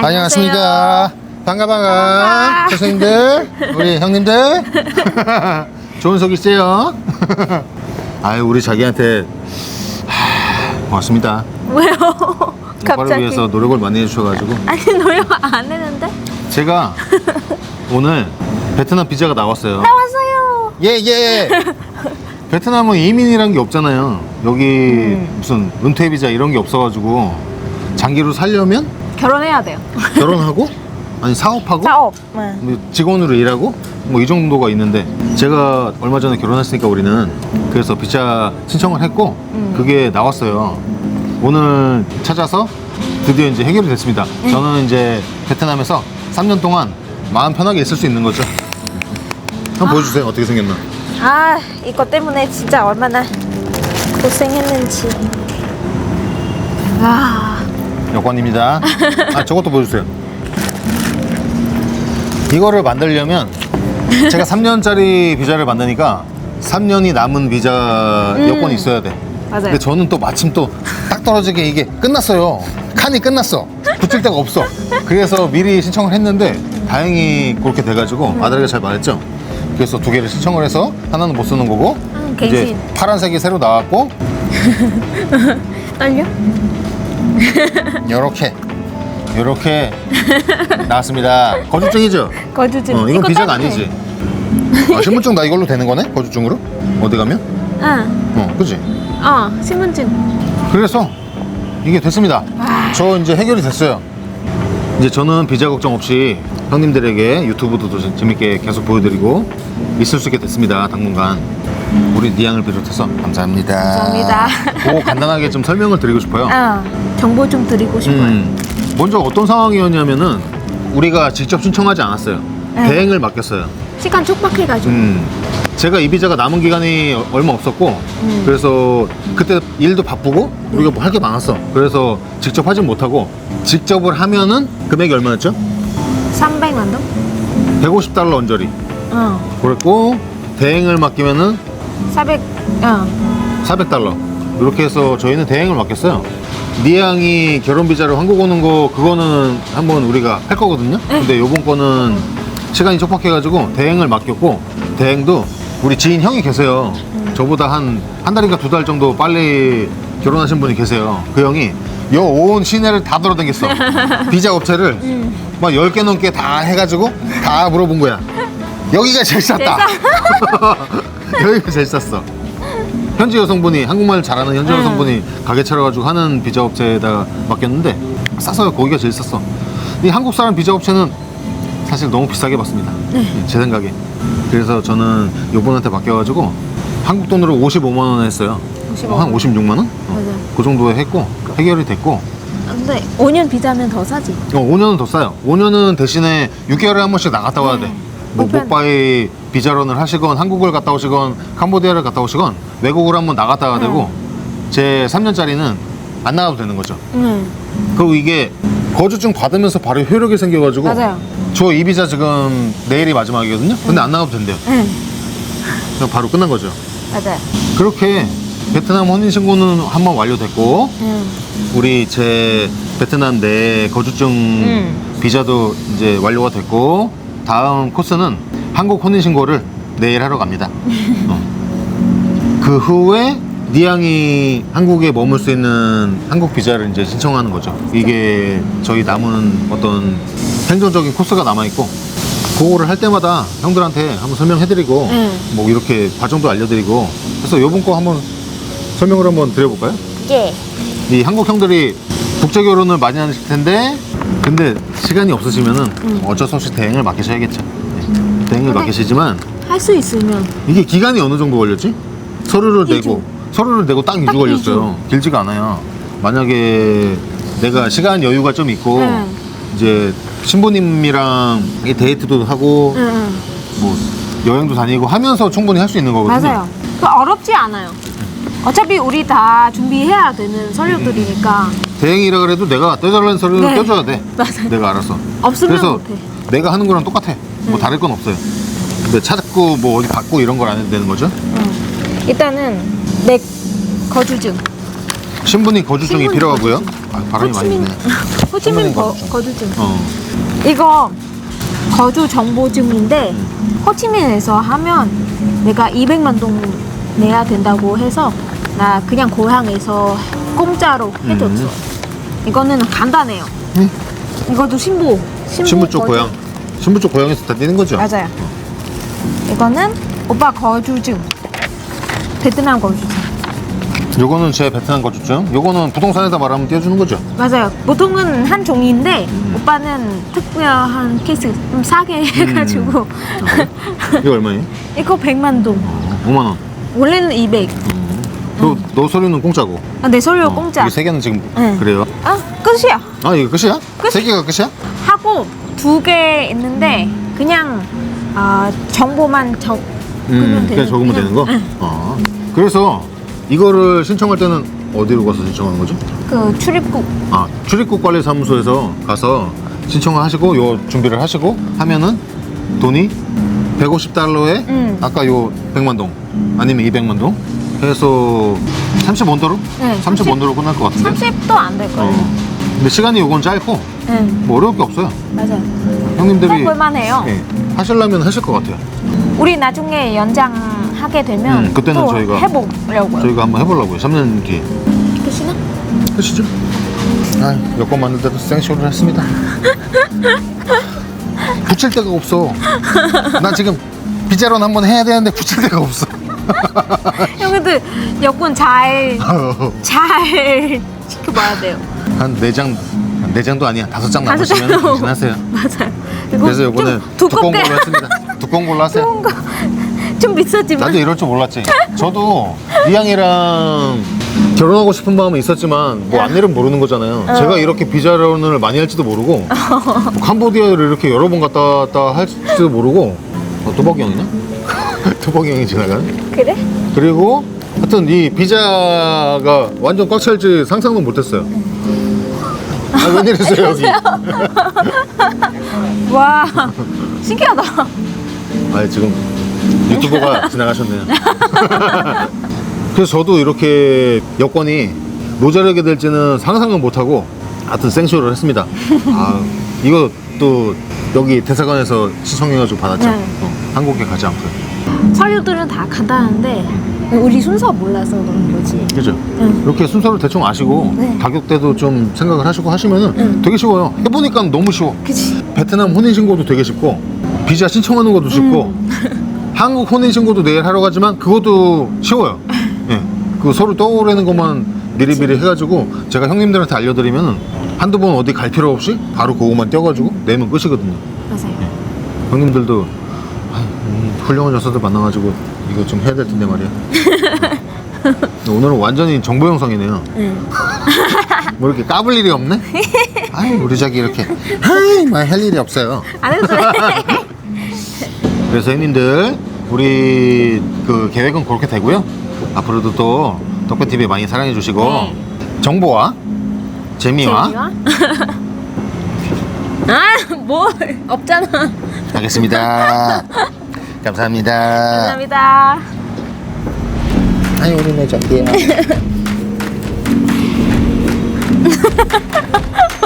안녕하십니까. 반가 반가. 선생님들, 우리 형님들. 좋은 소식이세요. 아유 우리 자기한테 하, 고맙습니다. 왜요? 오빠를 갑자기. 위해서 노력을 많이 해주셔가지고 아니 노력 안 했는데? 제가 오늘 베트남 비자가 나왔어요. 나왔어요. 예 예. 베트남은 이민이란 게 없잖아요. 여기 음. 무슨 은퇴 비자 이런 게 없어가지고 장기로 살려면 결혼해야 돼요. 결혼하고 아니 사업하고 사업. 네. 뭐 직원으로 일하고 뭐 이 정도가 있는데 제가 얼마 전에 결혼했으니까 우리는 그래서 비자 신청을 했고 음. 그게 나왔어요. 오늘 찾아서 드디어 이제 해결이 됐습니다. 네. 저는 이제 베트남에서 3년 동안 마음 편하게 있을 수 있는 거죠. 한번 보여주세요. 어떻게 생겼나? 아 이거 때문에 진짜 얼마나 고생했는지. 와. 여권입니다. 아 저것도 보여주세요. 이거를 만들려면 제가 3년짜리 비자를 만드니까 3년이 남은 비자 음. 여권이 있어야 돼. 맞아요. 근데 저는 또 마침 또 딱 떨어지게 이게 끝났어요. 칸이 끝났어. 붙일 데가 없어. 그래서 미리 신청을 했는데 다행히 그렇게 돼가지고 음. 아들에게 잘 말했죠. 그래서 두 개를 신청을 해서 하나는 못 쓰는 거고 음, 이제. 파란색이 새로 나왔고 떨려? 요렇게 요렇게 나왔습니다. 거주증이죠? 거주증. 어, 이건 이거 비자가. 아니지. 아, 신분증 나 이걸로 되는 거네? 거주증으로? 어디 가면? 응. 어, 그지? 어 신분증. 그래서 이게 됐습니다. 저 이제 해결이 됐어요. 이제 저는 비자 걱정 없이 형님들에게 유튜브도 더 재밌게 계속 보여드리고 있을 수 있게 됐습니다. 당분간. 우리 니양을 비롯해서 감사합니다. 감사합니다. 그거 간단하게 좀 설명을 드리고 싶어요. 아 정보 좀 드리고 싶어요. 음, 먼저 어떤 상황이었냐면은 우리가 직접 신청하지 않았어요. 네. 대행을 맡겼어요. 시간 촉박해가지고. 음, 제가 이 비자가 남은 기간이 얼마 없었고 음. 그래서 그때 일도 바쁘고 우리가 뭐 할 게 많았어. 그래서 직접 하진 못하고 직접을 하면은 금액이 얼마였죠? 300만 동? 150달러 언저리. 어. 그랬고 대행을 맡기면은 400. 어. 400달러. 이렇게 해서 저희는 대행을 맡겼어요. 니양이 결혼 비자로 한국 오는 거 그거는 한번 우리가 할 거거든요. 네. 근데 요번 거는 시간이 촉박해가지고 대행을 맡겼고 대행도 우리 지인 형이 계세요. 저보다 한 한 달인가 두 달 정도 빨리 결혼하신 분이 계세요. 그 형이 요 온 시내를 다 돌아다녔어. 비자 업체를 막 10개 넘게 다 해가지고 다 물어본 거야. 여기가 제일 쌌다. 여기가 제일 쌌어. 현지 여성분이 한국말 잘하는 현지 응. 여성분이 가게 차려가지고 하는 비자 업체에다가 맡겼는데 싸서요 거기가 제일 쌌어 이 한국 사람 비자 업체는 사실 너무 비싸게 받습니다 제 생각에 그래서 저는 요분한테 맡겨가지고 한국 돈으로 55만 원 했어요 55만 한 56만 원? 어, 맞아요. 그 정도에 했고 해결이 됐고 근데 5년 비자면 더 사지. 어, 5년은 더 싸요 5년은 대신에 6개월에 한 번씩 나갔다 와야 돼뭐 불편. 목바이 비자론을 하시건 한국을 갔다 오시건 캄보디아를 갔다 오시건 외국을 한번 나갔다 와야 되고 제 3년짜리는 안 나가도 되는 거죠 응. 그리고 이게 거주증 받으면서 바로 효력이 생겨가지고 맞아요. 저 이 비자 지금 내일이 마지막이거든요 근데 안 나가도 된대요 응. 그냥 바로 끝난 거죠 맞아요. 그렇게 베트남 혼인신고는 한 번 완료됐고 응. 우리 제 베트남 내 거주증 음. 비자도 이제 완료가 됐고 다음 코스는 한국 혼인신고를 내일 하러 갑니다. 어. 그 후에 니양이 한국에 머물 수 있는 한국 비자를 이제 신청하는 거죠. 이게 저희 남은 어떤 행정적인 코스가 남아 있고 그거를 할 때마다 형들한테 한번 설명해드리고 음. 뭐 이렇게 과정도 알려드리고 그래서 요번 거 한번 설명을 한번 드려볼까요? 예. 이 한국 형들이 국제 결혼을 많이 하실 텐데 근데 시간이 없으시면은 어쩔 수 없이 대행을 맡기셔야겠죠. 네. 대행을 맡기시지만 할 수 있으면 이게 기간이 어느 정도 걸렸지? 서류를 이 내고 서류를 내고 딱 2주 딱 걸렸어요. 길지가 않아요. 만약에 내가 시간 여유가 좀 있고 응. 이제 신부님이랑 이 데이트도 하고 응, 응. 뭐 여행도 다니고 하면서 충분히 할 수 있는 거거든요. 맞아요. 그 어렵지 않아요. 어차피 우리 다 준비해야 되는 서류들이니까 대행이라 그래도 내가 떼달라는 서류를 네. 껴줘야 돼. 맞아요. 내가 알아서. 없으면 그래서 못해. 내가 하는 거랑 똑같아. 뭐 음. 다를 건 없어요. 근데 찾고 뭐 어디 받고 이런 걸 안 해도 되는 거죠? 응. 일단은 내 거주증 신분이 거주증이 신분이 필요하고요. 아, 바람이 많이 호치민, 부네. 호치민 거, 거주증. 거주증. 어. 이거 거주 정보증인데 호치민에서 하면 내가 200만 동 내야 된다고 해서 나 그냥 고향에서 공짜로 해줬어. 이거는 간단해요. 응? 이것도 신부. 신부 쪽 거주. 고향. 신부 쪽 고향에서 다 뛰는 거죠? 맞아요. 이거는 오빠 거주증. 베트남 거주증. 요거는 제 베트남 거주증. 요거는 부동산에다 말하면 띄워주는 거죠? 맞아요. 보통은 한 종이인데 오빠는 특별한 케이스 좀 싸게 해가지고 이거 얼마예요? 이거 100만 동. 5만 원. 원래는 200. 너, 너 서류는 공짜고. 아, 내 서류 어, 공짜. 이게 세 개는 지금 응. 그래요? 아 끝이야. 아 이거 끝이야? 끝. 세 개가 끝이야? 하고 두 개 있는데 그냥 아 정보만 적으면 음, 되는. 그냥 적으면 되는 거? 응. 어. 그래서 이거를 신청할 때는 어디로 가서 신청하는 거죠? 그 출입국. 아, 출입국 관리 사무소에서 가서 신청을 하시고 요 준비를 하시고 하면은 돈이 150달러에 음. 아까 요 100만 동 아니면 200만 동 해서 30원더로? 네, 30원더로 끝날 것 같은데. 30도 안 될 거예요. 어. 근데 시간이 요건 짧고 응, 뭐 어려울 게 없어요. 맞아요. 형님들이 해볼만해요. 예, 하시려면 하실 것 같아요. 우리 나중에 연장하게 되면 음, 그때는 또 저희가- 해보려고요. 저희가 한번 해보려고요. 3년 뒤에. 끝이나? 끝이죠? 아, 여권 만드는데도 생쇼를 했습니다. 붙일 데가 없어. 나 지금 비자론 한번 해야 되는데 붙일 데가 없어. 형님들 여권 잘, 잘 지켜봐야 돼요. 한 네 장, 네 장도 아니야. 다섯 장 다섯 남으시면 장. 대신하세요. 맞아요. 그리고 그래서 요거는 좀 두꺼운 두껍게 걸로 했습니다. 두꺼운 걸로 하세요. 두꺼운 거. 좀 비싸지만 나도 이럴 줄 몰랐지. 저도 이양이랑 결혼하고 싶은 마음은 있었지만 뭐 안내를 모르는 거잖아요. 어. 제가 이렇게 비자론을 많이 할지도 모르고 뭐 캄보디아를 이렇게 여러 번 갔다 왔다 할지도 모르고 어, 뚜벅이 형이냐? 뚜벅이 형이 지나가는? 그래? 그리고 하여튼 이 비자가 완전 꽉 찰지 상상도 못했어요. 아, 웬일이세요 여기? 와 신기하다. 아 지금 유튜버가 지나가셨네요. 그래서 저도 이렇게 여건이 모자라게 될지는 상상은 못하고 하여튼 생쇼를 했습니다. 아 이거 또 여기 대사관에서 신청해가지고 받았죠. 네. 어, 한국에 가지 않고. 서류들은 다 간단한데 우리 순서 몰라서 그런 거지. 그죠? 응. 이렇게 순서를 대충 아시고 네. 가격대도 좀 생각을 하시고 하시면은 응. 되게 쉬워요. 해보니까 너무 쉬워. 그치? 베트남 혼인신고도 되게 쉽고 비자 신청하는 것도 쉽고 음. 한국 혼인신고도 내일 하러 가지만 그것도 쉬워요 예. 그 서로 떠오르는 것만 미리미리 해가지고 제가 형님들한테 알려드리면 한두 번 어디 갈 필요 없이 바로 그거만 떼어가지고 내면 끝이거든요 맞아요. 형님들도 아, 음, 훌륭한 녀석들 만나가지고 이거 좀 해야 될 텐데 말이야 오늘은 완전히 정보 영상이네요 응. 뭐 이렇게 까불 일이 없네? 아이 우리 자기 이렇게 아이 뭐할 일이 없어요 안 해도 돼. 그래서 형님들 우리 그 계획은 그렇게 되고요. 앞으로도 또 덕배 TV 많이 사랑해 주시고 네. 정보와 재미와 재미와? 아, 뭘 없잖아. 하겠습니다. 감사합니다. 감사합니다. 아이 우리 내 정비야.